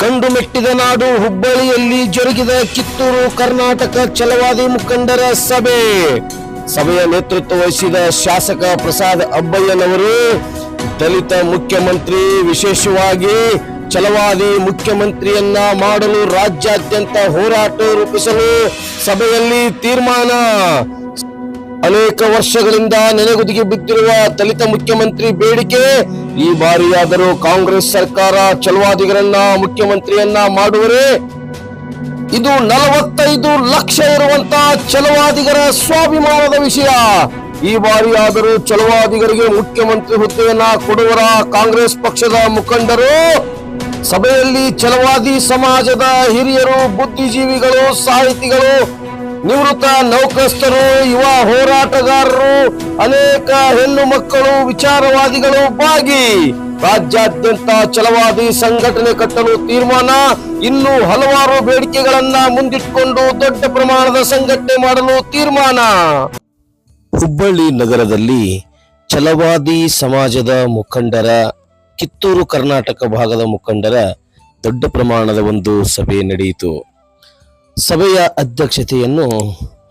ಗಂಡು ಮೆಟ್ಟಿದ ನಾಡು ಹುಬ್ಬಳ್ಳಿಯಲ್ಲಿ ಜರುಗಿದ ಕಿತ್ತೂರು, ಕರ್ನಾಟಕ ಛಲವಾದಿ ಮುಖಂಡರ ಸಭೆ. ಸಭೆಯ ನೇತೃತ್ವ ವಹಿಸಿದ ಶಾಸಕ ಪ್ರಸಾದ್ ಅಬ್ಬಯ್ಯನವರು, ದಲಿತ ಮುಖ್ಯಮಂತ್ರಿ, ವಿಶೇಷವಾಗಿ ಛಲವಾದಿ ಮುಖ್ಯಮಂತ್ರಿಯನ್ನ ಮಾಡಲು ರಾಜ್ಯಾದ್ಯಂತ ಹೋರಾಟ ರೂಪಿಸಲು ಸಭೆಯಲ್ಲಿ ತೀರ್ಮಾನ. ಅನೇಕ ವರ್ಷಗಳಿಂದ ನೆನೆಗುದಿಗೆ ಬಿದ್ದಿರುವ ದಲಿತ ಮುಖ್ಯಮಂತ್ರಿ ಬೇಡಿಕೆ ಈ ಬಾರಿಯಾದರೂ ಕಾಂಗ್ರೆಸ್ ಸರ್ಕಾರ ಚಲುವಾದಿಗರನ್ನ ಮುಖ್ಯಮಂತ್ರಿಯನ್ನ ಮಾಡುವರೆ ಇದು ನಲವತ್ತೈದು ಲಕ್ಷ ಇರುವಂತ ಚಲುವಾದಿಗರ ಸ್ವಾಭಿಮಾನದ ವಿಷಯ. ಈ ಬಾರಿಯಾದರೂ ಚಲುವಾದಿಗರಿಗೆ ಮುಖ್ಯಮಂತ್ರಿ ಹುದ್ದೆಯನ್ನ ಕೊಡುವರ ಕಾಂಗ್ರೆಸ್ ಪಕ್ಷದ ಮುಖಂಡರು, ಸಭೆಯಲ್ಲಿ ಚಲವಾದಿ ಸಮಾಜದ ಹಿರಿಯರು, ಬುದ್ಧಿಜೀವಿಗಳು, ಸಾಹಿತಿಗಳು ನಿವೃತ್ತ ನೌಕಸ್ಥರು ಯುವ ಹೋರಾಟಗಾರರು, ಅನೇಕ ಹೆಣ್ಣು ಮಕ್ಕಳು, ವಿಚಾರವಾದಿಗಳು ಭಾಗಿ ರಾಜ್ಯಾದ್ಯಂತ ಚಲವಾದಿ ಸಂಘಟನೆ ಕಟ್ಟಲು ತೀರ್ಮಾನ, ಇನ್ನು ಹಲವಾರು ಬೇಡಿಕೆಗಳನ್ನ ಮುಂದಿಟ್ಟುಕೊಂಡು ದೊಡ್ಡ ಪ್ರಮಾಣದ ಸಂಘಟನೆ ಮಾಡಲು ತೀರ್ಮಾನ. ಹುಬ್ಬಳ್ಳಿ ನಗರದಲ್ಲಿ ಛಲವಾದಿ ಸಮಾಜದ ಮುಖಂಡರ, ಕಿತ್ತೂರು ಕರ್ನಾಟಕ ಭಾಗದ ಮುಖಂಡರ ದೊಡ್ಡ ಪ್ರಮಾಣದ ಒಂದು ಸಭೆ ನಡೆಯಿತು. ಸಭೆಯ ಅಧ್ಯಕ್ಷತೆಯನ್ನು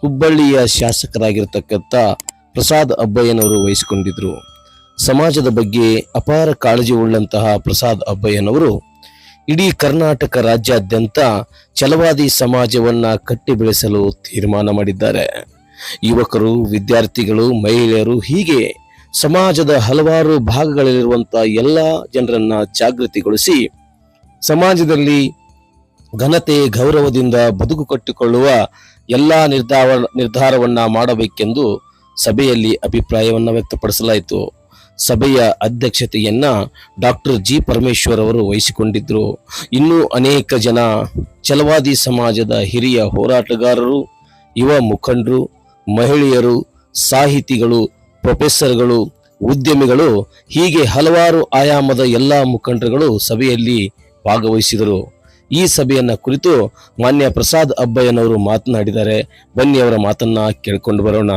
ಹುಬ್ಬಳ್ಳಿಯ ಶಾಸಕರಾಗಿರ್ತಕ್ಕಂಥ ಪ್ರಸಾದ್ ಅಬ್ಬಯ್ಯನವರು ವಹಿಸಿಕೊಂಡಿದ್ದರು. ಸಮಾಜದ ಬಗ್ಗೆ ಅಪಾರ ಕಾಳಜಿ ಉಳ್ಳಂತಹ ಪ್ರಸಾದ್ ಅಬ್ಬಯ್ಯನವರು ಇಡೀ ಕರ್ನಾಟಕ ರಾಜ್ಯಾದ್ಯಂತ ಛಲವಾದಿ ಸಮಾಜವನ್ನ ಕಟ್ಟಿ ಬೆಳೆಸಲು ತೀರ್ಮಾನ ಮಾಡಿದ್ದಾರೆ. ಯುವಕರು, ವಿದ್ಯಾರ್ಥಿಗಳು, ಮಹಿಳೆಯರು ಹೀಗೆ ಸಮಾಜದ ಹಲವಾರು ಭಾಗಗಳಲ್ಲಿರುವಂಥ ಎಲ್ಲ ಜನರನ್ನು ಜಾಗೃತಿಗೊಳಿಸಿ ಸಮಾಜದಲ್ಲಿ ಘನತೆ, ಗೌರವದಿಂದ ಬದುಕು ಕಟ್ಟಿಕೊಳ್ಳುವ ಎಲ್ಲಾ ನಿರ್ಧಾರ ನಿರ್ಧಾರವನ್ನ ಮಾಡಬೇಕೆಂದು ಸಭೆಯಲ್ಲಿ ಅಭಿಪ್ರಾಯವನ್ನು ವ್ಯಕ್ತಪಡಿಸಲಾಯಿತು. ಸಭೆಯ ಅಧ್ಯಕ್ಷತೆಯನ್ನ ಡಾಕ್ಟರ್ ಜಿ ಪರಮೇಶ್ವರ್ ಅವರು ವಹಿಸಿಕೊಂಡಿದ್ದರು ಇನ್ನೂ ಅನೇಕ ಜನ ಛಲವಾದಿ ಸಮಾಜದ ಹಿರಿಯ ಹೋರಾಟಗಾರರು, ಯುವ ಮುಖಂಡರು, ಮಹಿಳೆಯರು, ಸಾಹಿತಿಗಳು, ಪ್ರೊಫೆಸರ್ಗಳು, ಉದ್ಯಮಿಗಳು ಹೀಗೆ ಹಲವಾರು ಆಯಾಮದ ಎಲ್ಲ ಮುಖಂಡರುಗಳು ಸಭೆಯಲ್ಲಿ ಭಾಗವಹಿಸಿದರು. ಈ ಸಭೆಯನ್ನ ಕುರಿತು ಮಾನ್ಯ ಪ್ರಸಾದ್ ಅಬ್ಬಯ್ಯನವರು ಮಾತನಾಡಿದ್ದಾರೆ. ಬನ್ನಿ ಅವರ ಮಾತನ್ನ ಕೇಳ್ಕೊಂಡು ಬರೋಣ.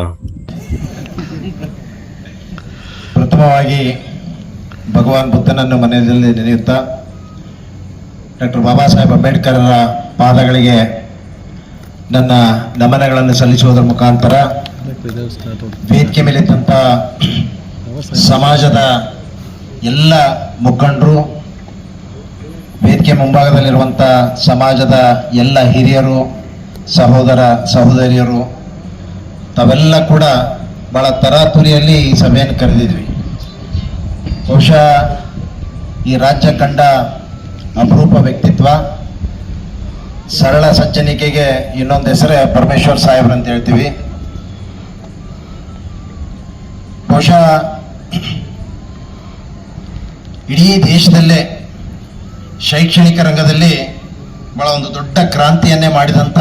ಪ್ರಥಮವಾಗಿ ಭಗವಾನ್ ಬುದ್ಧನನ್ನು ಮನೆಯಲ್ಲಿ ನೆನೆಯುತ್ತಾ ಡಾಕ್ಟರ್ ಬಾಬಾ ಸಾಹೇಬ್ ಅಂಬೇಡ್ಕರರ ಪಾದಗಳಿಗೆ ನನ್ನ ನಮನಗಳನ್ನು ಸಲ್ಲಿಸುವುದರ ಮುಖಾಂತರ ವೇದಿಕೆ ಮೇಲಿದ್ದಂಥ ಸಮಾಜದ ಎಲ್ಲ ಮುಖಂಡರು ವೇದಿಕೆ ಮುಂಭಾಗದಲ್ಲಿರುವಂಥ ಸಮಾಜದ ಎಲ್ಲ ಹಿರಿಯರು, ಸಹೋದರ, ಸಹೋದರಿಯರು, ತಾವೆಲ್ಲ ಕೂಡ ಬಹಳ ತರಾತುರಿಯಲ್ಲಿ ಈ ಸಭೆಯನ್ನು ಕರೆದಿದ್ವಿ. ಬಹುಶಃ ಈ ರಾಜ್ಯ ಕಂಡ ಅಪರೂಪ ವ್ಯಕ್ತಿತ್ವ, ಸರಳ ಸಜ್ಜನಿಕೆಗೆ ಇನ್ನೊಂದು ಹೆಸರೇ ಪರಮೇಶ್ವರ್ ಸಾಹೇಬ್ರು ಅಂತ ಹೇಳ್ತೀವಿ. ಬಹುಶಃ ಇಡೀ ದೇಶದಲ್ಲೇ ಶೈಕ್ಷಣಿಕ ರಂಗದಲ್ಲಿ ಬಹಳ ಒಂದು ದೊಡ್ಡ ಕ್ರಾಂತಿಯನ್ನೇ ಮಾಡಿದಂಥ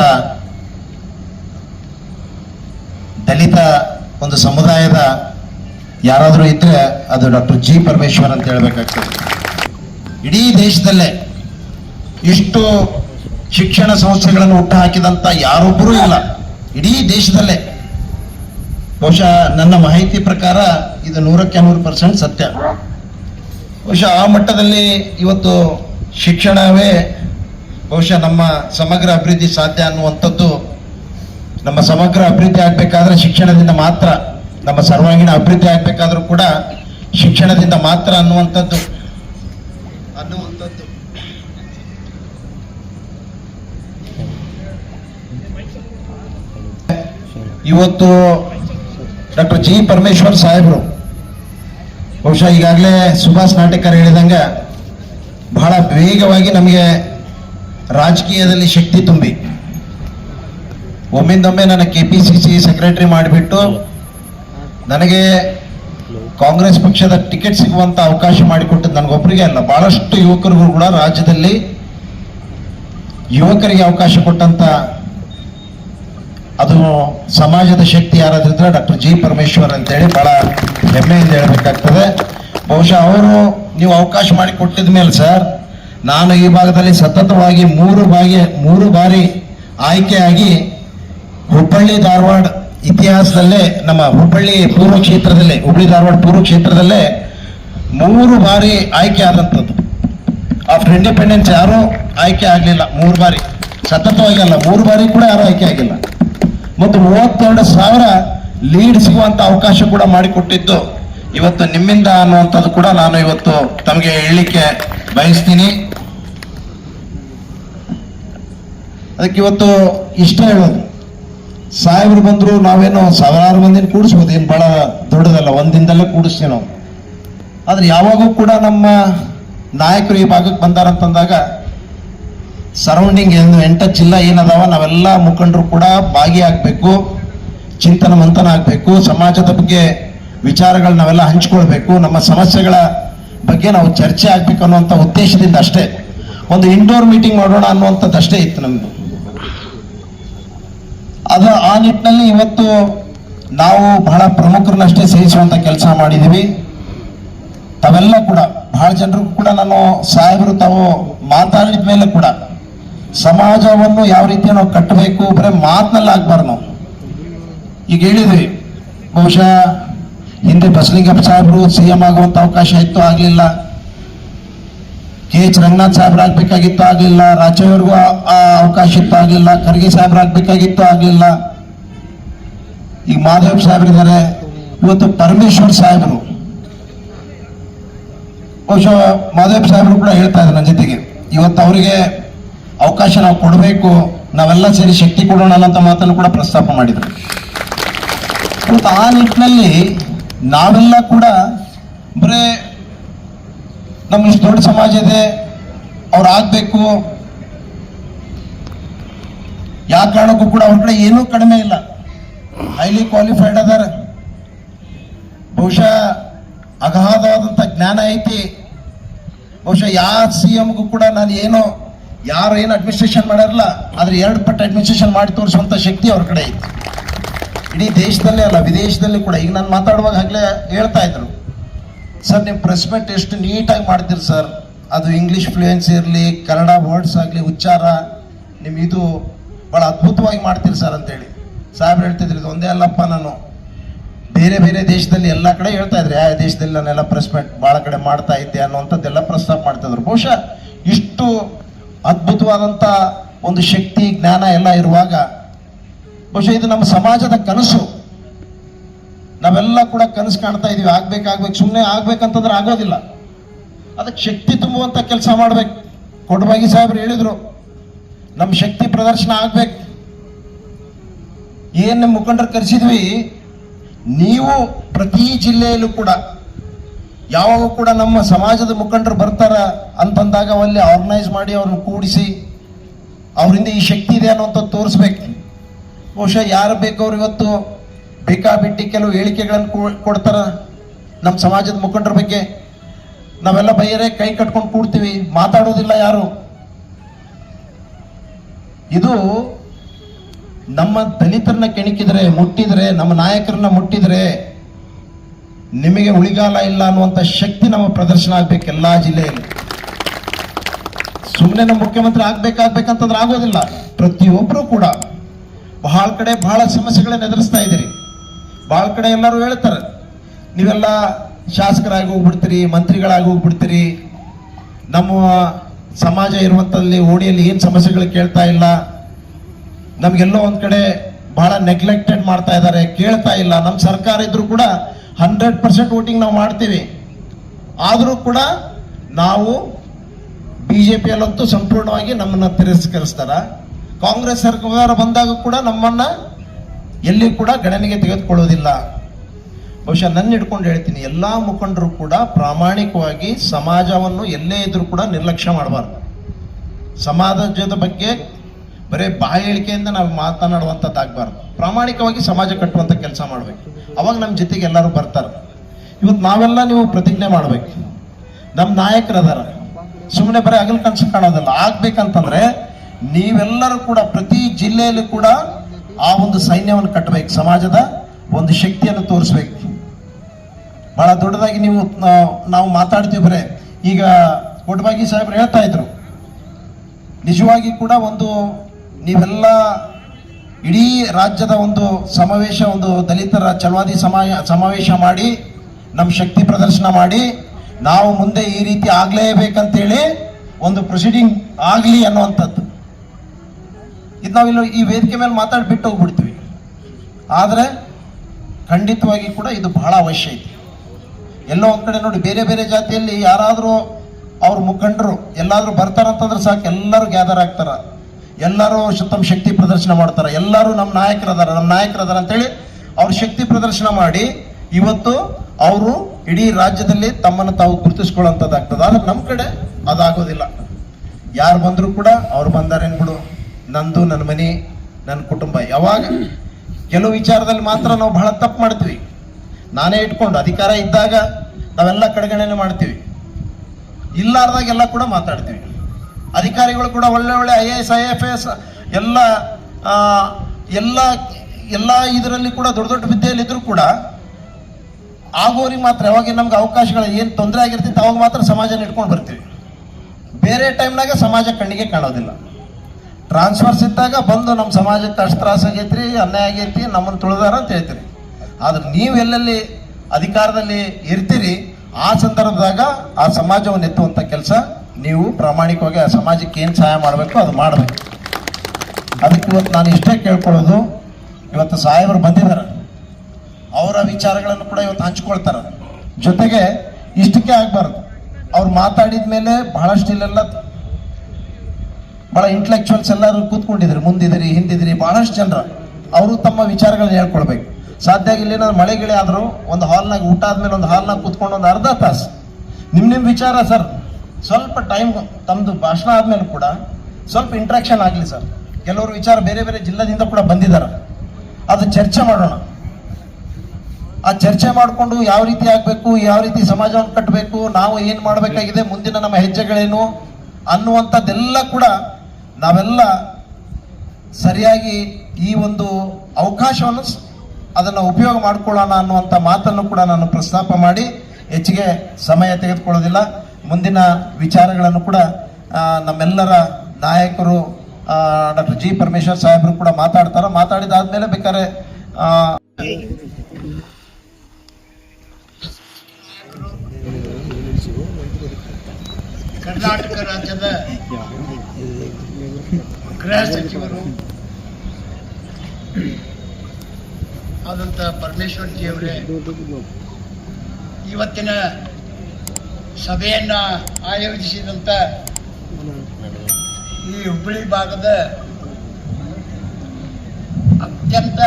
ದಲಿತ ಒಂದು ಸಮುದಾಯದ ಯಾರಾದರೂ ಇದ್ರೆ ಅದು ಡಾಕ್ಟರ್ ಜಿ ಪರಮೇಶ್ವರ್ ಅಂತ ಹೇಳ್ಬೇಕಾಗ್ತದೆ. ಇಡೀ ದೇಶದಲ್ಲೇ ಇಷ್ಟು ಶಿಕ್ಷಣ ಸಂಸ್ಥೆಗಳನ್ನು ಹುಟ್ಟು ಹಾಕಿದಂತ ಯಾರೊಬ್ಬರೂ ಇಲ್ಲ. ಇಡೀ ದೇಶದಲ್ಲೇ. ಬಹುಶಃ ನನ್ನ ಮಾಹಿತಿ ಪ್ರಕಾರ ಇದು ನೂರಕ್ಕೆ ನೂರು ಪರ್ಸೆಂಟ್ ಸತ್ಯ. ಬಹುಶಃ ಆ ಮಟ್ಟದಲ್ಲಿ ಇವತ್ತು ಶಿಕ್ಷಣವೇ ಬಹುಶಃ ನಮ್ಮ ಸಮಗ್ರ ಅಭಿವೃದ್ಧಿ ಸಾಧ್ಯ ಅನ್ನುವಂಥದ್ದು. ನಮ್ಮ ಸಮಗ್ರ ಅಭಿವೃದ್ಧಿ ಆಗಬೇಕಾದ್ರೆ ಶಿಕ್ಷಣದಿಂದ ಮಾತ್ರ, ನಮ್ಮ ಸರ್ವಾಂಗೀಣ ಅಭಿವೃದ್ಧಿ ಆಗಬೇಕಾದ್ರೂ ಕೂಡ ಶಿಕ್ಷಣದಿಂದ ಮಾತ್ರ ಅನ್ನುವಂಥದ್ದು ಅನ್ನುವಂಥದ್ದು. ಇವತ್ತು ಡಾಕ್ಟರ್ ಜಿ ಪರಮೇಶ್ವರ್ ಸಾಹೇಬರು, ಬಹುಶಃ ಈಗಾಗಲೇ ಸುಭಾಷ್ ನಾಟಕರ್ ಹೇಳಿದಂಗೆ ಬಹಳ ವೇಗವಾಗಿ ನಮಗೆ ರಾಜಕೀಯದಲ್ಲಿ ಶಕ್ತಿ ತುಂಬಿ. ಒಮ್ಮಿಂದೊಮ್ಮೆ ನನ್ನ K P C C secretary ಮಾಡಿಬಿಟ್ಟು ನನಗೆ ಕಾಂಗ್ರೆಸ್ ಪಕ್ಷದ ಟಿಕೆಟ್ ಸಿಗುವಂತ ಅವಕಾಶ ಮಾಡಿಕೊಟ್ಟದ್ದು ನನಗೊಬ್ಬರಿಗೆ ಅಲ್ಲ, ಬಹಳಷ್ಟು ಯುವಕರಿಗೂ ಕೂಡ ರಾಜ್ಯದಲ್ಲಿ ಯುವಕರಿಗೆ ಅವಕಾಶ ಕೊಟ್ಟಂತ ಅದು ಸಮಾಜದ ಶಕ್ತಿ ಯಾರಾದ್ರಿದ್ರೆ ಡಾಕ್ಟರ್ ಜಿ ಪರಮೇಶ್ವರ್ ಅಂತೇಳಿ ಬಹಳ ಹೆಮ್ಮೆಯಿಂದ ಹೇಳಬೇಕಾಗ್ತದೆ. ಬಹುಶಃ ಅವರು ನೀವು ಅವಕಾಶ ಮಾಡಿ ಕೊಟ್ಟಿದ ಮೇಲೆ, ಸರ್, ನಾನು ಈ ಭಾಗದಲ್ಲಿ ಸತತವಾಗಿ ಮೂರು ಬಾಗಿ, ಮೂರು ಬಾರಿ ಆಯ್ಕೆಯಾಗಿ ಹುಬ್ಬಳ್ಳಿ ಧಾರವಾಡ ಇತಿಹಾಸದಲ್ಲೇ, ನಮ್ಮ ಹುಬ್ಬಳ್ಳಿ ಪೂರ್ವ ಕ್ಷೇತ್ರದಲ್ಲೇ ಹುಬ್ಬಳ್ಳಿ ಧಾರವಾಡ ಪೂರ್ವ ಕ್ಷೇತ್ರದಲ್ಲೇ ಮೂರು ಬಾರಿ ಆಯ್ಕೆ ಆದಂಥದ್ದು. ಆಫ್ಟರ್ ಇಂಡಿಪೆಂಡೆನ್ಸ್ ಯಾರೂ ಆಯ್ಕೆ ಆಗಲಿಲ್ಲ, ಮೂರು ಬಾರಿ. ಸತತವಾಗಿ ಅಲ್ಲ, ಮೂರು ಬಾರಿ ಕೂಡ ಯಾರು ಆಯ್ಕೆ ಆಗಿಲ್ಲ. ಮತ್ತು ಮೂವತ್ತೆರಡು ಸಾವಿರ ಲೀಡ್ ಸಿಗುವಂತ ಅವಕಾಶ ಕೂಡ ಮಾಡಿಕೊಟ್ಟಿದ್ದು ಇವತ್ತು ನಿಮ್ಮಿಂದ ಅನ್ನುವಂಥದ್ದು ಕೂಡ ನಾನು ಇವತ್ತು ತಮಗೆ ಹೇಳಲಿಕ್ಕೆ ಬಯಸ್ತೀನಿ. ಅದಕ್ಕೆ ಇವತ್ತು ಇಷ್ಟ ಹೇಳೋದು. ಸಾಹೇಬ್ರು ಬಂದ್ರು, ನಾವೇನು ಸಾವಿರಾರು ಮಂದಿನ ಕೂಡಿಸ್ಬೋದು. ಏನು ಭಾಳ ದೊಡ್ಡದಲ್ಲ, ಒಂದಿಂದಲೇ ಕೂಡಿಸ್ತೀವಿ ನಾವು. ಆದರೆ ಯಾವಾಗೂ ಕೂಡ ನಮ್ಮ ನಾಯಕರು ಈ ಭಾಗಕ್ಕೆ ಬಂದಾರಂತಂದಾಗ ಸರೌಂಡಿಂಗ್ ಏನು ಎಂಟ ಜಿಲ್ಲಾ ಏನದಾವ, ನಾವೆಲ್ಲ ಮುಖಂಡರು ಕೂಡ ಭಾಗಿಯಾಗಬೇಕು ಚಿಂತನ ಮಂಥನ ಆಗಬೇಕು ಸಮಾಜದ ಬಗ್ಗೆ ವಿಚಾರಗಳು ನಾವೆಲ್ಲ ಹಂಚ್ಕೊಳ್ಬೇಕು, ನಮ್ಮ ಸಮಸ್ಯೆಗಳ ಬಗ್ಗೆ ನಾವು ಚರ್ಚೆ ಆಗ್ಬೇಕು ಅನ್ನುವಂಥ ಉದ್ದೇಶದಿಂದ ಅಷ್ಟೇ. ಒಂದು ಇಂಡೋರ್ ಮೀಟಿಂಗ್ ಮಾಡೋಣ ಅನ್ನುವಂಥದ್ದು ಅಷ್ಟೇ ಇತ್ತು ನಮ್ದು. ಅದು ಆ ನಿಟ್ಟಿನಲ್ಲಿ ಇವತ್ತು ನಾವು ಬಹಳ ಪ್ರಮುಖರನ್ನಷ್ಟೇ ಸೇರಿಸುವಂತ ಕೆಲಸ ಮಾಡಿದೀವಿ ತಾವೆಲ್ಲ ಕೂಡ, ಬಹಳ ಜನರಿಗೂ ಕೂಡ ನಾನು, ಸಾಹೇಬರು ತಾವು ಮಾತಾಡಿದ ಮೇಲೆ ಕೂಡ ಸಮಾಜವನ್ನು ಯಾವ ರೀತಿ ನಾವು ಕಟ್ಟಬೇಕು, ಬರೀ ಮಾತಿನಲ್ಲಿ ಆಗ್ಬಾರ್ದು ನಾವು. ಈಗ ಹೇಳಿದ್ವಿ ಬಹುಶಃ ಹಿಂದೆ ಬಸಲಿಂಗಪ್ಪ ಸಾಹೇಬರು ಸಿ ಎಂ ಆಗುವಂತ ಅವಕಾಶ ಇತ್ತು, ಆಗಲಿಲ್ಲ. ಕೆ ಎಚ್ ರಂಗನಾಥ್ ಸಾಹೇಬ್ರು ಆಗ್ಬೇಕಾಗಿತ್ತು, ಆಗ್ಲಿಲ್ಲ. ಆ ಅವಕಾಶ ಇತ್ತು, ಆಗಲಿಲ್ಲ. ಖರ್ಗೆ ಸಾಹೇಬ್ರು ಆಗ್ಬೇಕಾಗಿತ್ತು, ಆಗ್ಲಿಲ್ಲ. ಈಗ ಮಾಧವ್ ಸಾಹೇಬ್ರು ಇದ್ದಾರೆ ಇವತ್ತು ಪರಮೇಶ್ವರ್ ಸಾಹೇಬರು. ಬಹುಶಃ ಮಾಧವ್ ಸಾಹೇಬರು ಕೂಡ ಹೇಳ್ತಾ ಇದ್ದಾರೆ ನನ್ನ ಜೊತೆಗೆ. ಇವತ್ತು ಅವರಿಗೆ ಅವಕಾಶ ನಾವು ಕೊಡಬೇಕು. ನಾವೆಲ್ಲ ಸೇರಿ ಶಕ್ತಿ ಕೊಡೋಣ ಅನ್ನೋ ಮಾತನ್ನು ಕೂಡ ಪ್ರಸ್ತಾಪ ಮಾಡಿದ್ರು. ಇವತ್ತು ಆ ನಿಟ್ಟಿನಲ್ಲಿ ನಾವೆಲ್ಲ ಕೂಡ ಬರೇ ನಮ್ಮ ಇಷ್ಟು ದೊಡ್ಡ ಸಮಾಜ ಇದೆ, ಅವ್ರು ಆಗ್ಬೇಕು. ಯಾವ ಕಾರಣಕ್ಕೂ ಕೂಡ ಅವ್ರ ಕಡೆ ಏನೂ ಕಡಿಮೆ ಇಲ್ಲ. ಹೈಲಿ ಕ್ವಾಲಿಫೈಡ್ ಅದಾರ. ಬಹುಶಃ ಅಗಾಧವಾದಂಥ ಜ್ಞಾನ ಐತಿ. ಬಹುಶಃ ಯಾವ ಸಿ ಎಮ್ಗೂ ಕೂಡ ನಾನು ಏನು ಯಾರು ಏನು ಅಡ್ಮಿನಿಸ್ಟ್ರೇಷನ್ ಮಾಡಿರಲ್ಲ ಆದರೆ ಎರಡು ಪಟ್ಟು ಅಡ್ಮಿನಿಸ್ಟ್ರೇಷನ್ ಮಾಡಿ ತೋರಿಸುವಂಥ ಶಕ್ತಿ ಅವ್ರ ಕಡೆ ಐತಿ. ಇಡೀ ದೇಶದಲ್ಲೇ ಅಲ್ಲ, ವಿದೇಶದಲ್ಲಿ ಕೂಡ. ಈಗ ನಾನು ಮಾತಾಡುವಾಗ ಆಗಲೇ ಹೇಳ್ತಾ ಇದ್ರು. ಸರ್ ನಿಮ್ಮ ಪ್ರೆಸ್ ಎಷ್ಟು ನೀಟಾಗಿ ಮಾಡ್ತೀರಿ ಸರ್? ಅದು ಇಂಗ್ಲೀಷ್ ಫ್ಲೂಯೆನ್ಸಿ ಇರಲಿ, ಕನ್ನಡ ವರ್ಡ್ಸ್ ಆಗಲಿ, ಉಚ್ಚಾರ ನಿಮ್ಮ ಇದು ಭಾಳ ಅದ್ಭುತವಾಗಿ ಮಾಡ್ತೀರಿ ಸರ್ ಅಂತೇಳಿ. ಸಾಹೇಬ್ರು ಹೇಳ್ತಿದ್ರು, ಇದು ಒಂದೇ ಅಲ್ಲಪ್ಪ ನಾನು. ಬೇರೆ ಬೇರೆ ದೇಶದಲ್ಲಿ ಎಲ್ಲ ಕಡೆ ಹೇಳ್ತಾ ಇದ್ರೆ, ಯಾವ ದೇಶದಲ್ಲಿ ನಾನೆಲ್ಲ ಪ್ರೆಸ್ ಮೀಟ್ ಭಾಳ ಕಡೆ ಮಾಡ್ತಾ ಇದ್ದೆ ಅನ್ನುವಂಥದ್ದೆಲ್ಲ ಪ್ರಸ್ತಾಪ ಮಾಡ್ತಿದ್ರು ಬಹುಶಃ ಇಷ್ಟು ಅದ್ಭುತವಾದಂಥ ಒಂದು ಶಕ್ತಿ, ಜ್ಞಾನ ಎಲ್ಲ ಇರುವಾಗ ಬಹುಶಃ ಇದು ನಮ್ಮ ಸಮಾಜದ ಕನಸು. ನಾವೆಲ್ಲ ಕೂಡ ಕನಸು ಕಾಣ್ತಾ ಇದೀವಿ. ಆಗ್ಬೇಕಾಗ್ಬೇಕು ಸುಮ್ಮನೆ ಆಗ್ಬೇಕಂತಂದ್ರೆ ಆಗೋದಿಲ್ಲ. ಅದಕ್ಕೆ ಶಕ್ತಿ ತುಂಬುವಂತ ಕೆಲಸ ಮಾಡ್ಬೇಕು. ಕೊಡಬಾಗಿ ಸಾಹೇಬ್ರು ಹೇಳಿದ್ರು, ನಮ್ಮ ಶಕ್ತಿ ಪ್ರದರ್ಶನ ಆಗ್ಬೇಕು. ಏನು ನಮ್ಮ ಮುಖಂಡರು ಕರೆಸಿದ್ವಿ, ನೀವು ಪ್ರತಿ ಜಿಲ್ಲೆಯಲ್ಲೂ ಕೂಡ, ಯಾವಾಗ ಕೂಡ ನಮ್ಮ ಸಮಾಜದ ಮುಖಂಡರು ಬರ್ತಾರ ಅಂತಂದಾಗ ಅಲ್ಲಿ ಆರ್ಗನೈಸ್ ಮಾಡಿ ಅವ್ರನ್ನ ಕೂಡಿಸಿ, ಅವರಿಂದ ಈ ಶಕ್ತಿ ಇದೆ ಅನ್ನೋಂಥದ್ದು ತೋರಿಸ್ಬೇಕು. ಬಹುಶಃ ಯಾರು ಬೇಕವ್ರು ಇವತ್ತು ಬೇಕಾಬಿಟ್ಟಿ ಕೆಲವು ಹೇಳಿಕೆಗಳನ್ನು ಕೊಡ್ತಾರೆ? ನಮ್ಮ ಸಮಾಜದ ಮುಖಂಡರ ಬಗ್ಗೆ. ನಾವೆಲ್ಲ ಬೈಯರೇ ಕೈ ಕಟ್ಕೊಂಡು ಕೂಡ್ತೀವಿ, ಮಾತಾಡೋದಿಲ್ಲ ಯಾರು? ಇದು ನಮ್ಮ ದಲಿತರನ್ನ ಕೆಣಕಿದ್ರೆ, ಮುಟ್ಟಿದ್ರೆ, ನಮ್ಮ ನಾಯಕರನ್ನ ಮುಟ್ಟಿದ್ರೆ ನಿಮಗೆ ಉಳಿಗಾಲ ಇಲ್ಲ ಅನ್ನುವಂಥ ಶಕ್ತಿ ನಮ್ಮ ಪ್ರದರ್ಶನ ಆಗ್ಬೇಕು ಎಲ್ಲ ಜಿಲ್ಲೆಯಲ್ಲಿ. ಸುಮ್ಮನೆ ನಮ್ಮ ಮುಖ್ಯಮಂತ್ರಿ ಆಗ್ಬೇಕಾಗ್ಬೇಕಂತಂದ್ರೆ ಆಗೋದಿಲ್ಲ. ಪ್ರತಿಯೊಬ್ಬರು ಕೂಡ ಬಹಳ ಕಡೆ ಬಹಳ ಸಮಸ್ಯೆಗಳನ್ನ ಎದುರಿಸ್ತಾ ಇದ್ದೀರಿ. ಬಹಳ ಕಡೆ ಎಲ್ಲರೂ ಹೇಳ್ತಾರೆ, ನೀವೆಲ್ಲ ಶಾಸಕರಾಗಿ ಹೋಗ್ಬಿಡ್ತೀರಿ, ಮಂತ್ರಿಗಳಾಗಿ ಹೋಗ್ಬಿಡ್ತೀರಿ. ನಮ್ಮ ಸಮಾಜ ಇರುವಂತಲ್ಲಿ ಓಣಿಯಲ್ಲಿ ಏನು ಸಮಸ್ಯೆಗಳು ಕೇಳ್ತಾ ಇಲ್ಲ. ನಮಗೆಲ್ಲೋ ಒಂದು ಕಡೆ ಬಹಳ ನೆಗ್ಲೆಕ್ಟೆಡ್ ಮಾಡ್ತಾ ಇದ್ದಾರೆ, ಕೇಳ್ತಾ ಇಲ್ಲ. ನಮ್ಮ ಸರ್ಕಾರ ಇದ್ರೂ ಕೂಡ ಹಂಡ್ರೆಡ್ ಪರ್ಸೆಂಟ್ ವೋಟಿಂಗ್ ನಾವು ಮಾಡ್ತೀವಿ. ಆದರೂ ಕೂಡ ನಾವು ಬಿ ಜೆ ಪಿಯಲ್ಲಂತೂ ಸಂಪೂರ್ಣವಾಗಿ ನಮ್ಮನ್ನು ತಿರಸ್ಕರಿಸ್ತಾರ? ಕಾಂಗ್ರೆಸ್ ಸರ್ಕಾರ ಬಂದಾಗ ಕೂಡ ನಮ್ಮನ್ನ ಎಲ್ಲಿ ಕೂಡ ಗಣನೆಗೆ ತೆಗೆದುಕೊಳ್ಳೋದಿಲ್ಲ. ಬಹುಶಃ ನನ್ನ ಹಿಡ್ಕೊಂಡು ಹೇಳ್ತೀನಿ, ಎಲ್ಲ ಮುಖಂಡರು ಕೂಡ ಪ್ರಾಮಾಣಿಕವಾಗಿ ಸಮಾಜವನ್ನು ಎಲ್ಲೇ ಇದ್ರೂ ಕೂಡ ನಿರ್ಲಕ್ಷ್ಯ ಮಾಡಬಾರ್ದು. ಸಮಾಜದ ಬಗ್ಗೆ ಬರೀ ಬಾಯಿ ಹೇಳಿಕೆಯಿಂದ ನಾವು ಮಾತನಾಡುವಂಥದ್ದಾಗಬಾರ್ದು. ಪ್ರಾಮಾಣಿಕವಾಗಿ ಸಮಾಜ ಕಟ್ಟುವಂಥ ಕೆಲಸ ಮಾಡಬೇಕು. ಅವಾಗ ನಮ್ಮ ಜೊತೆಗೆ ಎಲ್ಲರೂ ಬರ್ತಾರೆ. ಇವತ್ತು ನಾವೆಲ್ಲ ನೀವು ಪ್ರತಿಜ್ಞೆ ಮಾಡಬೇಕು. ನಮ್ಮ ನಾಯಕರದಾರ. ಸುಮ್ಮನೆ ಬರೀ ಅಗಲ್ ಕನಸು ಕಾಣೋದಲ್ಲ. ಆಗ್ಬೇಕಂತಂದ್ರೆ ನೀವೆಲ್ಲರೂ ಕೂಡ ಪ್ರತಿ ಜಿಲ್ಲೆಯಲ್ಲಿ ಕೂಡ ಆ ಒಂದು ಸೈನ್ಯವನ್ನು ಕಟ್ಟಬೇಕು, ಸಮಾಜದ ಒಂದು ಶಕ್ತಿಯನ್ನು ತೋರಿಸ್ಬೇಕು. ಬಹಳ ದೊಡ್ಡದಾಗಿ ನೀವು ನಾವು- ಮಾತಾಡ್ತೀವಿ ಬರೇ. ಈಗ ಕೊಟ್ಬಾಗಿ ಸಾಹೇಬ್ರು ಹೇಳ್ತಾ ಇದ್ರು, ನಿಜವಾಗಿ ಕೂಡ ಒಂದು ನೀವೆಲ್ಲ ಇಡೀ ರಾಜ್ಯದ ಒಂದು ಸಮಾವೇಶ, ಒಂದು ದಲಿತರ ಚಲವಾದಿ ಸಮಾಯ, ಸಮಾವೇಶ ಮಾಡಿ, ನಮ್ಮ ಶಕ್ತಿ ಪ್ರದರ್ಶನ ಮಾಡಿ, ನಾವು ಮುಂದೆ ಈ ರೀತಿ ಆಗ್ಲೇಬೇಕಂತೇಳಿ ಒಂದು ಪ್ರೊಸೀಡಿಂಗ್ ಆಗಲಿ ಅನ್ನುವಂಥದ್ದು. ಇದು ನಾವಿಲ್ಲ ಈ ವೇದಿಕೆ ಮೇಲೆ ಮಾತಾಡಿ ಬಿಟ್ಟು ಹೋಗ್ಬಿಡ್ತೀವಿ. ಆದರೆ ಖಂಡಿತವಾಗಿ ಕೂಡ ಇದು ಬಹಳ ಅವಶ್ಯ ಐತಿ ಎಲ್ಲೋ ಒಂದ್ ಕಡೆ ನೋಡಿ ಬೇರೆ ಬೇರೆ ಜಾತಿಯಲ್ಲಿ ಯಾರಾದರೂ ಅವ್ರ ಮುಖಂಡರು ಎಲ್ಲಾದ್ರೂ ಬರ್ತಾರಂತಂದ್ರೆ ಸಾಕು, ಎಲ್ಲರೂ ಗ್ಯಾದರ್ ಆಗ್ತಾರ. ಎಲ್ಲರೂ ತಮ್ಮ ಶಕ್ತಿ ಪ್ರದರ್ಶನ ಮಾಡ್ತಾರೆ. ಎಲ್ಲರೂ ನಮ್ಮ ನಾಯಕರದಾರ ನಮ್ಮ ನಾಯಕರದಾರ ಅಂತೇಳಿ ಅವ್ರ ಶಕ್ತಿ ಪ್ರದರ್ಶನ ಮಾಡಿ ಇವತ್ತು ಅವರು ಇಡೀ ರಾಜ್ಯದಲ್ಲಿ ತಮ್ಮನ್ನು ತಾವು ಗುರುತಿಸ್ಕೊಳ್ಳೋಂಥದ್ದಾಗ್ತದೆ ಆದ್ರೆ ನಮ್ಮ ಕಡೆ ಅದಾಗೋದಿಲ್ಲ. ಯಾರು ಬಂದರೂ ಕೂಡ ಅವ್ರು ಬಂದಾರೇನು ಬಿಡು. ನಂದು ನನ್ನ ಮನೆ ನನ್ನ ಕುಟುಂಬ. ಯಾವಾಗ? ಕೆಲವು ವಿಚಾರದಲ್ಲಿ ಮಾತ್ರ ನಾವು ಬಹಳ ತಪ್ಪು ಮಾಡ್ತೀವಿ. ನಾನೇ ಇಟ್ಕೊಂಡು ಅಧಿಕಾರ ಇದ್ದಾಗ ನಾವೆಲ್ಲ ಕಡೆಗಣನೆ ಮಾಡ್ತೀವಿ. ಇಲ್ಲಾರ್ದಾಗ ಎಲ್ಲ ಕೂಡ ಮಾತಾಡ್ತೀವಿ. ಅಧಿಕಾರಿಗಳು ಕೂಡ ಒಳ್ಳೆ ಒಳ್ಳೆ I A S, I F S, ಎಲ್ಲ ಎಲ್ಲ ಎಲ್ಲ ಇದರಲ್ಲಿ ಕೂಡ ದೊಡ್ಡ ದೊಡ್ಡ ವಿದ್ಯೆಯಲ್ಲಿ ಇದ್ರೂ ಕೂಡ ಆಗೋರಿಗೆ ಮಾತ್ರ, ಯಾವಾಗ ನಮ್ಗೆ ಅವಕಾಶಗಳು ಏನು ತೊಂದರೆ ಆಗಿರ್ತೈತೆ ಅವಾಗ ಮಾತ್ರ ಸಮಾಜನ ಇಟ್ಕೊಂಡು ಬರ್ತೀವಿ. ಬೇರೆ ಟೈಮ್ನಾಗ ಸಮಾಜ ಕಣ್ಣಿಗೆ ಕಾಣೋದಿಲ್ಲ. ಟ್ರಾನ್ಸ್ಫರ್ಸ್ ಇದ್ದಾಗ ಬಂದು ನಮ್ಮ ಸಮಾಜಕ್ಕೆ ಅಷ್ಟು ತ್ರಾಸ ಆಗೈತ್ರಿ, ಅನ್ಯಾಯ ಆಗೈತಿ ನಮ್ಮನ್ನು ತುಳಿದಾರ ಅಂತ ಹೇಳ್ತೀರಿ. ಆದ್ರೆ ನೀವು ಎಲ್ಲೆಲ್ಲಿ ಅಧಿಕಾರದಲ್ಲಿ ಇರ್ತೀರಿ, ಆ ಸಂದರ್ಭದಾಗ ಆ ಸಮಾಜವನ್ನು ಎತ್ತುವಂಥ ಕೆಲಸ ನೀವು ಪ್ರಾಮಾಣಿಕವಾಗಿ ಆ ಸಮಾಜಕ್ಕೆ ಏನು ಸಹಾಯ ಮಾಡಬೇಕು ಅದು ಮಾಡಬೇಕು. ಅದಕ್ಕೆ ಇವತ್ತು ನಾನು ಇಷ್ಟೇ ಕೇಳ್ಕೊಳ್ಳೋದು, ಇವತ್ತು ಸಾಹೇಬರು ಬಂದಿದ್ದಾರೆ. ಅವರ ವಿಚಾರಗಳನ್ನು ಕೂಡ ಇವತ್ತು ಹಂಚ್ಕೊಳ್ತಾರೆ. ಜೊತೆಗೆ ಇಷ್ಟಕ್ಕೆ ಆಗಬಾರ್ದು. ಅವ್ರು ಮಾತಾಡಿದ ಮೇಲೆ ಬಹಳಷ್ಟು ಇಲ್ಲೆಲ್ಲ ಬಹಳ ಇಂಟೆಲೆಕ್ಚುವಲ್ಸ್ ಎಲ್ಲರೂ ಕೂತ್ಕೊಂಡಿದ್ರು, ಮುಂದಿದ್ರಿ, ಹಿಂದಿದ್ರಿ, ಬಹಳಷ್ಟು ಜನರು. ಅವರು ತಮ್ಮ ವಿಚಾರಗಳನ್ನ ಹೇಳ್ಕೊಳ್ಬೇಕು. ಸಾಧ್ಯ ಆಗಿ ಏನಾದ್ರು ಮಳೆ ಗಿಳೆ ಆದರೂ ಒಂದು ಹಾಲ್ನಾಗ ಊಟ ಆದ್ಮೇಲೆ ಒಂದು ಹಾಲ್ನಾಗ ಕೂತ್ಕೊಂಡು ಒಂದು ಅರ್ಧ ತಾಸು. ನಿಮ್ಮ ನಿಮ್ಮ ವಿಚಾರ ಸರ್. ಸ್ವಲ್ಪ ಟೈಮ್ ತಮ್ಮದು ಭಾಷಣ ಆದಮೇಲೆ ಕೂಡ ಸ್ವಲ್ಪ ಇಂಟ್ರಾಕ್ಷನ್ ಆಗಲಿ ಸರ್. ಕೆಲವರು ವಿಚಾರ ಬೇರೆ ಬೇರೆ ಜಿಲ್ಲೆದಿಂದ ಕೂಡ ಬಂದಿದ್ದಾರೆ ಅದು ಚರ್ಚೆ ಮಾಡೋಣ. ಆ ಚರ್ಚೆ ಮಾಡಿಕೊಂಡು ಯಾವ ರೀತಿ ಆಗಬೇಕು, ಯಾವ ರೀತಿ ಸಮಾಜವನ್ನು ಕಟ್ಟಬೇಕು ನಾವು ಏನು ಮಾಡಬೇಕಾಗಿದೆ, ಮುಂದಿನ ನಮ್ಮ ಹೆಜ್ಜೆಗಳೇನು ಅನ್ನುವಂಥದ್ದೆಲ್ಲ ಕೂಡ ನಾವೆಲ್ಲ ಸರಿಯಾಗಿ ಈ ಒಂದು ಅವಕಾಶವನ್ನು ಅದನ್ನು ಉಪಯೋಗ ಮಾಡಿಕೊಳ್ಳೋಣ ಅನ್ನುವಂಥ ಮಾತನ್ನು ಕೂಡ ನಾನು ಪ್ರಸ್ತಾಪ ಮಾಡಿ ಹೆಚ್ಚಿಗೆ ಸಮಯ ತೆಗೆದುಕೊಳ್ಳೋದಿಲ್ಲ. ಮುಂದಿನ ವಿಚಾರಗಳನ್ನು ಕೂಡ ನಮ್ಮೆಲ್ಲರ ನಾಯಕರು ಡಾಕ್ಟರ್ ಜಿ ಪರಮೇಶ್ವರ್ ಸಾಹೇಬರು ಕೂಡ ಮಾತಾಡ್ತಾರೆ. ಮಾತಾಡಿದಾದ್ಮೇಲೆ ಬೇಕಾದ್ರೆ ಕರ್ನಾಟಕ ರಾಜ್ಯದ ಗೃಹ ಸಚಿವರು ಆದಂಥ ಪರಮೇಶ್ವರ್ ಜಿ ಅವರೇ, ಇವತ್ತಿನ ಸಭೆಯನ್ನ ಆಯೋಜಿಸಿದಂತ ಈ ಹುಬ್ಬಳ್ಳಿ ಭಾಗದ ಅತ್ಯಂತ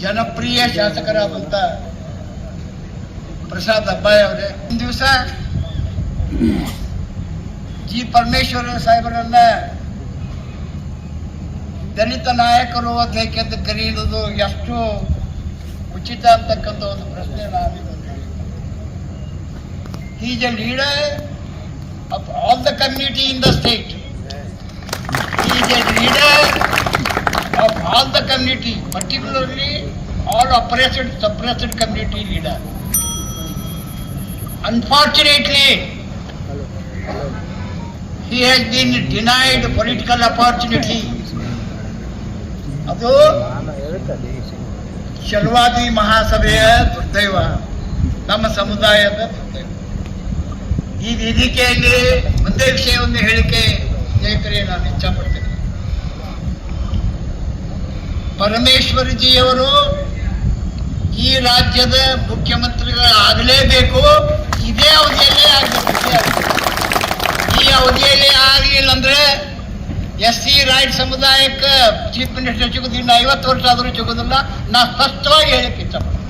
ಜನಪ್ರಿಯ ಶಾಸಕರಾದಂಥ ಪ್ರಸಾದ್ ಅಬ್ಬಾಯ್ ಅವರೇ. ಒಂದು ದಿವಸ ಜಿ ಪರಮೇಶ್ವರ ಸಾಹೇಬರನ್ನ ದಲಿತ ನಾಯಕರು ಅಂತ ಹೇಗೆ ಕರೆಯುವುದು ಎಷ್ಟು ಉಚಿತ ಅಂತಕ್ಕಂಥ ಒಂದು ಪ್ರಶ್ನೆ ನಾನು is a leader of all the community in the state is a leader of all the community particularly all oppressed suppressed community leader unfortunately he has been denied political opportunity. ಅದು ಶಲ್ವಾದಿ ಮಹಾಸಭೆಯ ದುರ್ದೈವ, ನಮ್ಮ ಸಮುದಾಯದ ದುರ್ದೈವ. ಈ ವೇದಿಕೆಯಲ್ಲಿ ಒಂದೇ ವಿಷಯವನ್ನು ಹೇಳಿಕೆ ಸ್ನೇಹಿತರೆ ನಾನು ಇಚ್ಛಪಡ್ತೇನೆ. ಪರಮೇಶ್ವರಜಿಯವರು ಈ ರಾಜ್ಯದ ಮುಖ್ಯಮಂತ್ರಿಗಳಾಗಲೇಬೇಕು, ಇದೇ ಅವಧಿಯಲ್ಲೇ ಆಗಬೇಕು. ಈ ಅವಧಿಯಲ್ಲಿ ಆಗಲಿಲ್ಲ ಅಂದ್ರೆ ಎಸ್ ಸಿ ರೈಟ್ ಸಮುದಾಯಕ್ಕೆ ಚೀಫ್ ಮಿನಿಸ್ಟರ್ ಸಿಗೋದು ಇನ್ನು ಐವತ್ತು ವರ್ಷ ಆದರೂ ಸಿಗುದಿಲ್ಲ. ನಾ ಸ್ಪಷ್ಟವಾಗಿ ಹೇಳಕ್ಕೆ ಇಷ್ಟಪಡ್ತೀನಿ.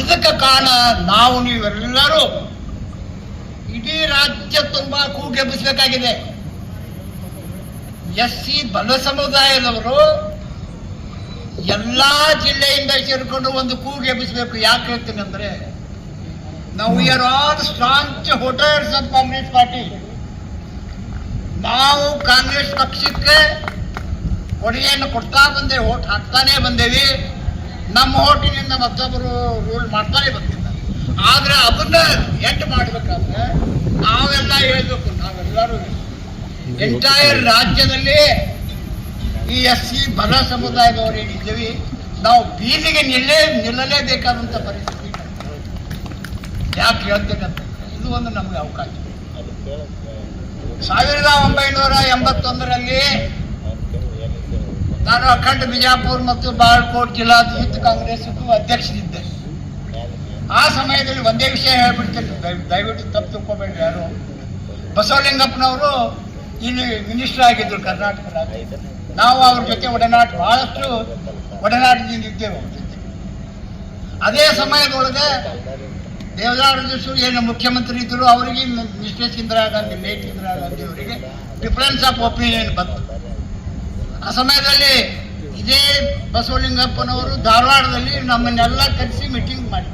ಇದಕ್ಕೆ ಕಾರಣ ನಾವು ನೀವೆಲ್ಲರೂ ಇಡೀ ರಾಜ್ಯ ತುಂಬಾ ಕೂಗೆಬ್ಬಿಸಬೇಕಾಗಿದೆ ಎಸ್ ಸಿ ಬಲ ಸಮುದಾಯದವರು ಎಲ್ಲಾ ಜಿಲ್ಲೆಯಿಂದ ಸೇರಿಕೊಂಡು ಒಂದು ಕೂಗೆಬ್ಬಿಸಬೇಕು ಯಾಕೆ ಹೇಳ್ತೀನಿ ಅಂದ್ರೆ ನಾವು are all strong hotels of Congress party ನಾವು ಕಾಂಗ್ರೆಸ್ ಪಕ್ಷಕ್ಕೆ ಕೊಡುಗೆಯನ್ನು ಕೊಡ್ತಾ ಬಂದೇವೆ ಓಟ್ ಹಾಕ್ತಾನೆ ಬಂದೇವಿ. ನಮ್ಮ ಓಟಿನಿಂದ ಮತ್ತೊಬ್ಬರು ರೂಲ್ ಮಾಡ್ತಾನೆ ಬಂದಿದ್ದಾರೆ. ಆದ್ರೆ ಅದನ್ನ ಎಂಟು ಮಾಡ್ಬೇಕಾದ್ರೆ ನಾವೆಲ್ಲ ಹೇಳ್ಬೇಕು, ನಾವೆಲ್ಲರೂ ಎಂಟೈರ್ ರಾಜ್ಯದಲ್ಲಿ ಈ ಎಸ್ ಸಿ ಬಲ ಸಮುದಾಯದವರು ಏನಿದ್ದೀವಿ ನಾವು ಬೀದಿಗೆ ನಿಲ್ಲೇ, ನಿಲ್ಲಲೇಬೇಕಾದಂತ ಪರಿಸ್ಥಿತಿ. ಯಾಕೆ ಹೇಳ್ತೇನೆ ಇದು ಒಂದು ನಮಗೆ ಅವಕಾಶ. ಸಾವಿರದ ಒಂಬೈನೂರ ಎಂಬತ್ತೊಂದರಲ್ಲಿ ನಾನು ಅಖಂಡ ಬಿಜಾಪುರ್ ಮತ್ತು ಬಾಗಲಕೋಟ್ ಜಿಲ್ಲಾ ಯೂತ್ ಕಾಂಗ್ರೆಸ್ ಅಧ್ಯಕ್ಷರಿದ್ದೆ ಆ ಸಮಯದಲ್ಲಿ ಒಂದೇ ವಿಷಯ ಹೇಳ್ಬಿಡ್ತೀನಿ. ದಯ- ದಯವಿಟ್ಟು ತಪ್ಪು ತಿಳ್ಕೊಬೇಡ್ರಿ ಯಾರು. ಬಸವಲಿಂಗಪ್ಪನವರು ಇಲ್ಲಿ ಮಿನಿಸ್ಟರ್ ಆಗಿದ್ರು ಕರ್ನಾಟಕ ನಾವು ಅವ್ರ ಜೊತೆ ಒಡನಾಟ, ಬಹಳಷ್ಟು ಒಡನಾಟದಿಂದ ಇದ್ದೇವೆ ಅದೇ ಸಮಯದೊಳಗೆ ದೇವರಾಜು ಏನು ಮುಖ್ಯಮಂತ್ರಿ ಇದ್ದರು, ಅವರಿಗೆ ಮಿಸ್ಟೇಸ್ ಇಂದಿರಾ ಗಾಂಧಿ ಲೇಟ್ ಇಂದಿರಾ ಗಾಂಧಿ ಅವರಿಗೆ ಡಿಫರೆನ್ಸ್ ಆಫ್ ಒಪಿನಿಯನ್ ಬಂತು. ಆ ಸಮಯದಲ್ಲಿ ಇದೇ ಬಸವಲಿಂಗಪ್ಪನವರು ಧಾರವಾಡದಲ್ಲಿ ನಮ್ಮನ್ನೆಲ್ಲ ಕರೆಸಿ ಮೀಟಿಂಗ್ ಮಾಡಿ.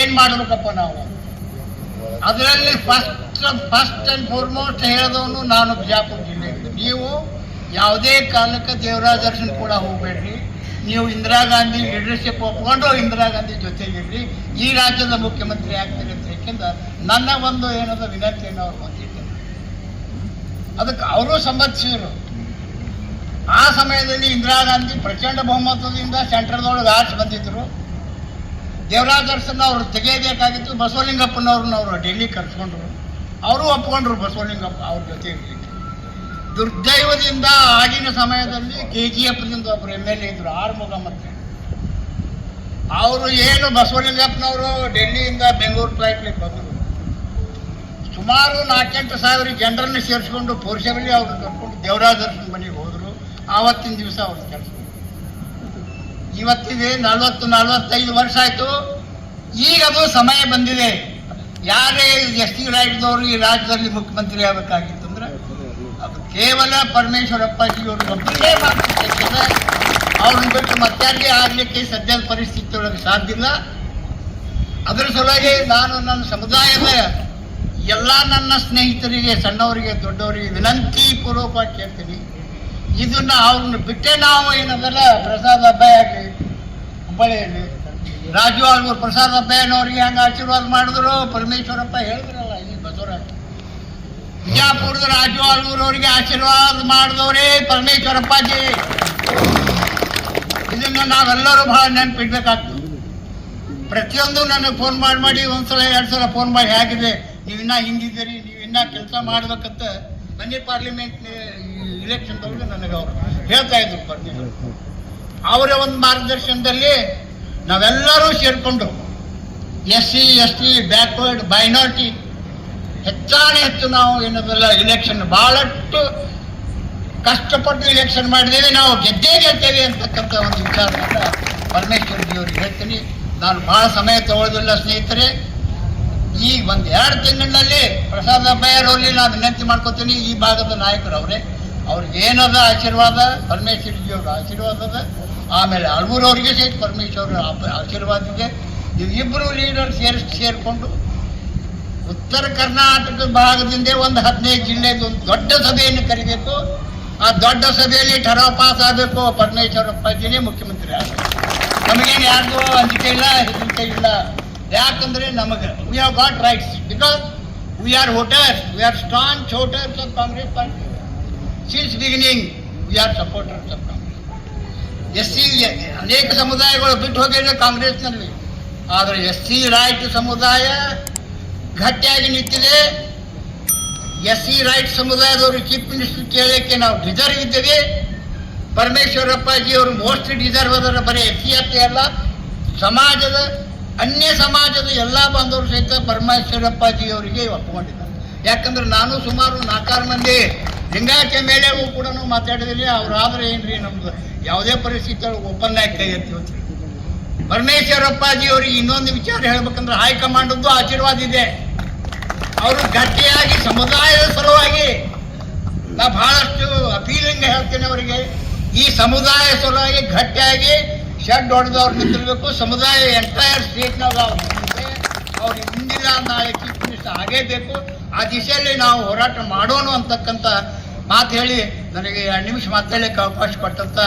ಏನ್ ಮಾಡ್ಬೇಕಪ್ಪ ನಾವು? ಅದರಲ್ಲಿ ಫಸ್ಟ್ ಫಸ್ಟ್ ಅಂಡ್ ಫಾರ್ಮೋಸ್ಟ್ ಹೇಳಿದವನು ನಾನು ಬಿಜಾಪುರ ಜಿಲ್ಲೆಯಲ್ಲಿ. ನೀವು ಯಾವುದೇ ಕಾಲಕ್ಕೆ ದೇವರಾಜ ದರ್ಶನ್ ಕೂಡ ಹೋಗ್ಬೇಡ್ರಿ. ನೀವು ಇಂದಿರಾ ಗಾಂಧಿ ಲೀಡರ್ಶಿಪ್ ಒಪ್ಕೊಂಡು ಇಂದಿರಾ ಗಾಂಧಿ ಜೊತೆಗಿರ್ರಿ ಈ ರಾಜ್ಯದ ಮುಖ್ಯಮಂತ್ರಿ ಆಗ್ತೀರಿ ಅಂತ ನನ್ನ ಒಂದು ಏನದ ವಿನಂತಿಯನ್ನು ಅವ್ರು ಹೊಂದಿದ್ದಾರೆ ಅದಕ್ಕೆ ಅವರು ಸಮ್ಮತಿಸಿದ್ರು ಆ ಸಮಯದಲ್ಲಿ ಇಂದಿರಾ ಗಾಂಧಿ ಪ್ರಚಂಡ ಬಹುಮತದಿಂದ ಸೆಂಟ್ರದೊಳಗೆ ಆರ್ಚ್ ಬಂದಿದ್ರು. ದೇವರಾಜ್ ಅರಸನ್ನ ಅವರು ತೆಗೆಯಬೇಕಾಗಿತ್ತು. ಬಸವಲಿಂಗಪ್ಪನವ್ರನ್ನ ಅವರು ಡೆಲ್ಲಿ ಕರ್ಸ್ಕೊಂಡ್ರು. ಅವರು ಒಪ್ಕೊಂಡ್ರು ಬಸವಲಿಂಗಪ್ಪ ಅವ್ರ ಜೊತೆ ಇರ್ಲಿಕ್ಕೆ. ದುರ್ದೈವದಿಂದ ಆಗಿನ ಸಮಯದಲ್ಲಿ ಕೆ ಜಿ ಎಫ್ನಿಂದ ಒಬ್ಬರು ಎಂ ಎಲ್ ಎ ಇದ್ರು, ಆರ್ಮುಗ ಮತ್ತೆ. ಅವರು ಏನು ಬಸವಲಿಂಗಪ್ಪನವರು ಡೆಲ್ಲಿಯಿಂದ ಬೆಂಗಳೂರು ಫ್ಲೈಟ್ಲಿಗೆ ಬಂದರು. ಸುಮಾರು ನಾಲ್ಕೆಂಟು ಸಾವಿರ ಜನರನ್ನು ಸೇರಿಸ್ಕೊಂಡು ಪುರುಷರಲ್ಲಿ ಅವ್ರನ್ನ ಕರ್ಕೊಂಡು ದೇವರಾಜ ದರ್ಶನ ಮನೆಗೆ ಹೋದರು. ಆವತ್ತಿನ ದಿವಸ ಅವ್ರನ್ನ ಕೆಲಸ ಇವತ್ತಿದೆ ನಲವತ್ತು, ನಲವತ್ತೈದು ವರ್ಷ ಆಯಿತು. ಈಗ ಅದು ಸಮಯ ಬಂದಿದೆ. ಯಾರೇ ಎಸ್ ಟಿ ರಾಯ್ಡ್ದವರು ಈ ರಾಜ್ಯದಲ್ಲಿ ಮುಖ್ಯಮಂತ್ರಿ ಆಗಬೇಕಾಗಿತ್ತಂದ್ರೆ ಅದು ಕೇವಲ ಪರಮೇಶ್ವರಪ್ಪಾಜಿಯವರು ಒಬ್ಬರೇ ಮಾಡ್ತಿದ್ದಾರೆ ಅವ್ರನ್ನ ಬಿಟ್ಟು ಮತ್ತಾರಿಗೆ ಆಗ್ಲಿಕ್ಕೆ ಸದ್ಯದ ಪರಿಸ್ಥಿತಿ ಒಳಗೆ ಸಾಧ್ಯ ಇಲ್ಲ. ಅದರ ಸಲುವಾಗಿ ನಾನು ನನ್ನ ಸಮುದಾಯದ ಎಲ್ಲ ನನ್ನ ಸ್ನೇಹಿತರಿಗೆ, ಸಣ್ಣವರಿಗೆ, ದೊಡ್ಡವರಿಗೆ ವಿನಂತಿ ಪೂರ್ವಕವಾಗಿ ಕೇಳ್ತೀನಿ. ಇದನ್ನ ಅವ್ರನ್ನ ಬಿಟ್ಟೆ ನಾವು ಏನದಲ್ಲ ಪ್ರಸಾದ್ ಅಬ್ಬಾಯಿ ಆಗಲಿ, ಹುಬ್ಬಳ್ಳಿಯಲ್ಲಿ. ರಾಜು ಆಳ್ಗೂರು ಪ್ರಸಾದ್ ಅನ್ನೋರಿಗೆ ಹಂಗೆ ಆಶೀರ್ವಾದ ಮಾಡಿದ್ರು. ಪರಮೇಶ್ವರಪ್ಪ ಬಸವರಾಜ ಬಿಜಾಪುರದ ರಾಜು ಆಲ್ಮೂರವರಿಗೆ ಆಶೀರ್ವಾದ ಮಾಡಿದವರೇ ಪರಮೇಶ್ವರಪ್ಪಾಜಿ ಇದನ್ನು ನಾವೆಲ್ಲರೂ ಬಹಳ ನೆನಪಿಡ್ಬೇಕಾಗ್ತದೆ. ಪ್ರತಿಯೊಂದು ನನಗೆ ಫೋನ್ ಮಾಡಿ ಮಾಡಿ ಒಂದ್ಸಲ, ಎರಡು ಸಲ ಫೋನ್ ಮಾಡಿ ಹೇಗಿದೆ. ನೀವು ಇನ್ನ ಹಿಂಗಿದ್ದೀರಿ ನೀವು ಇನ್ನ ಕೆಲಸ ಮಾಡ್ಬೇಕಂತ ಮನೆ ಪಾರ್ಲಿಮೆಂಟ್ ಇಲೆಕ್ಷನ್ದೊಳಗೆ ನನಗೆ ಅವರು ಹೇಳ್ತಾ ಇದ್ರು ಅವರ ಒಂದು ಮಾರ್ಗದರ್ಶನದಲ್ಲಿ ನಾವೆಲ್ಲರೂ ಸೇರಿಕೊಂಡು S C, S T, backward minority ಹೆಚ್ಚಾನೆ ಹೆಚ್ಚು ನಾವು ಏನದಲ್ಲ ಇಲೆಕ್ಷನ್ ಬಹಳಷ್ಟು ಕಷ್ಟಪಟ್ಟು ಇಲೆಕ್ಷನ್ ಮಾಡಿದ್ದೇವೆ. ನಾವು ಗೆದ್ದೇ ಗೆಲ್ತೇವೆ ಅಂತಕ್ಕಂಥ ಒಂದು ವಿಚಾರದಿಂದ ಪರಮೇಶ್ವರ ಅವ್ರಿಗೆ ಹೇಳ್ತೀನಿ. ನಾನು ಬಹಳ ಸಮಯ ತಗೊಳ್ಳೋದಿಲ್ಲ ಸ್ನೇಹಿತರೆ. ಈ ಒಂದು ಎರಡು ತಿಂಗಳಿನಲ್ಲಿ ಪ್ರಸಾದ್ ಅಬ್ಬಯ್ಯರವರಲ್ಲಿ ನಾನು ವಿನಂತಿ ಮಾಡ್ಕೋತೀನಿ. ಈ ಭಾಗದ ನಾಯಕರು ಅವರೇ. ಅವ್ರಿಗೆ ಏನದ ಆಶೀರ್ವಾದ? ಪರಮೇಶ್ವರ್ಜಿ ಅವರ ಆಶೀರ್ವಾದದ? ಆಮೇಲೆ ಅಳ್ಗೂರವ್ರಿಗೆ ಸಹಿತ ಪರಮೇಶ್ವರ ಆಶೀರ್ವಾದ ಇದೆ ಇವಿಬ್ಬರು ಲೀಡರ್ ಸೇರಿ ಸೇರಿಕೊಂಡು ಉತ್ತರ ಕರ್ನಾಟಕ ಭಾಗದಿಂದ ಒಂದು ಹದಿನೈದು ಜಿಲ್ಲೆದು ಒಂದು ದೊಡ್ಡ ಸಭೆಯನ್ನು ಕರಿಬೇಕು. ಆ ದೊಡ್ಡ ಸಭೆಯಲ್ಲಿ ಠರಾವ್ ಪಾಸ್ ಆಗಬೇಕು. ಪರಮೇಶ್ವರಪ್ಪಾಜಿನೇ ಮುಖ್ಯಮಂತ್ರಿ ಆಗಬೇಕು. ನಮಗೇನು ಯಾರಿಗೂ ಅಂಜಿಕೆ ಇಲ್ಲ, ಹೆದರಿಕೆ ಇಲ್ಲ. ಯಾಕಂದ್ರೆ ನಮಗೆ we have got rights because we are voters we are strong voters of Congress party since beginning we are supporters of Congress S C ಅನೇಕ ಸಮುದಾಯಗಳು ಬಿಟ್ಟು ಹೋಗಿದ್ರೆ ಕಾಂಗ್ರೆಸ್ನಲ್ಲಿ ಆದರೆ ಎಸ್ ಸಿ ರೈಟ್ ಸಮುದಾಯ ಗಟ್ಟಿಯಾಗಿ ನಿಂತಿದೆ. ಎಸ್ ಸಿ ರೈಟ್ ಸಮುದಾಯದವರು ಚೀಫ್ ಮಿನಿಸ್ಟರ್ ಕೇಳಲಿಕ್ಕೆ ನಾವು ಡಿಸರ್ವ್ ಇದ್ದೇವೆ. ಪರಮೇಶ್ವರಪ್ಪಾಜಿ ಅವರು ಮೋಸ್ಟ್ ಡಿಸರ್ವ್ ಅದರ ಬರೀ ಎಸ್ ಸಿ ಅಲ್ಲ, ಸಮಾಜದ, ಅನ್ಯ ಸಮಾಜದ ಎಲ್ಲ ಬಾಂಧವರು ಸಹಿತ ಪರಮೇಶ್ವರಪ್ಪಾಜಿ ಅವರಿಗೆ ಒಪ್ಪಿಕೊಂಡಿದ್ದಾರೆ. ಯಾಕಂದ್ರೆ ನಾನು ಸುಮಾರು ನಾಲ್ಕಾರು ಮಂದಿ ಲಿಂಗಾಯತ ಮೇಲೆ ಕೂಡ ಮಾತಾಡಿದ್ದೀನಿ. ಅವ್ರಾದ್ರೆ ಏನ್ರಿ ನಮ್ದು ಯಾವುದೇ ಪರಿಸ್ಥಿತಿ ಓಪನ್ ಆಗಿ ಕೈ ಎತ್ತಿ ಪರಮೇಶ್ವರಪ್ಪಾಜಿ ಅವರಿಗೆ ಇನ್ನೊಂದು ವಿಚಾರ ಹೇಳ್ಬೇಕಂದ್ರೆ ಹೈಕಮಾಂಡದ್ದು ಆಶೀರ್ವಾದ ಇದೆ. ಅವರು ಗಟ್ಟಿಯಾಗಿ ಸಮುದಾಯದ ಸಲುವಾಗಿ ನಾ ಬಹಳಷ್ಟು ಅಪೀಲಿಂಗ್ ಹೇಳ್ತೇನೆ ಅವರಿಗೆ. ಈ ಸಮುದಾಯ ಸಲುವಾಗಿ ಗಟ್ಟಿಯಾಗಿ ಶೆಡ್ ಹೊಡೆದವ್ರು ನಿಂತಿರ್ಬೇಕು ಸಮುದಾಯ ಎಂಟೈರ್ ಸ್ಟೇಟ್ನಾಗ ಅವ್ರು ಮುಂದಿನ ನಾಳೆ ಚೀಫ್ ಮಿನಿಸ್ಟರ್ ಆಗೇ ಬೇಕು ಆ ದಿಶೆಯಲ್ಲಿ ನಾವು ಹೋರಾಟ ಮಾಡೋಣ ಅಂತಕ್ಕಂಥ ಮಾತು ಹೇಳಿ ನನಗೆ ಎರಡು ನಿಮಿಷ ಮಾತಾಡಲಿಕ್ಕೆ ಅವಕಾಶ ಕೊಟ್ಟಂತ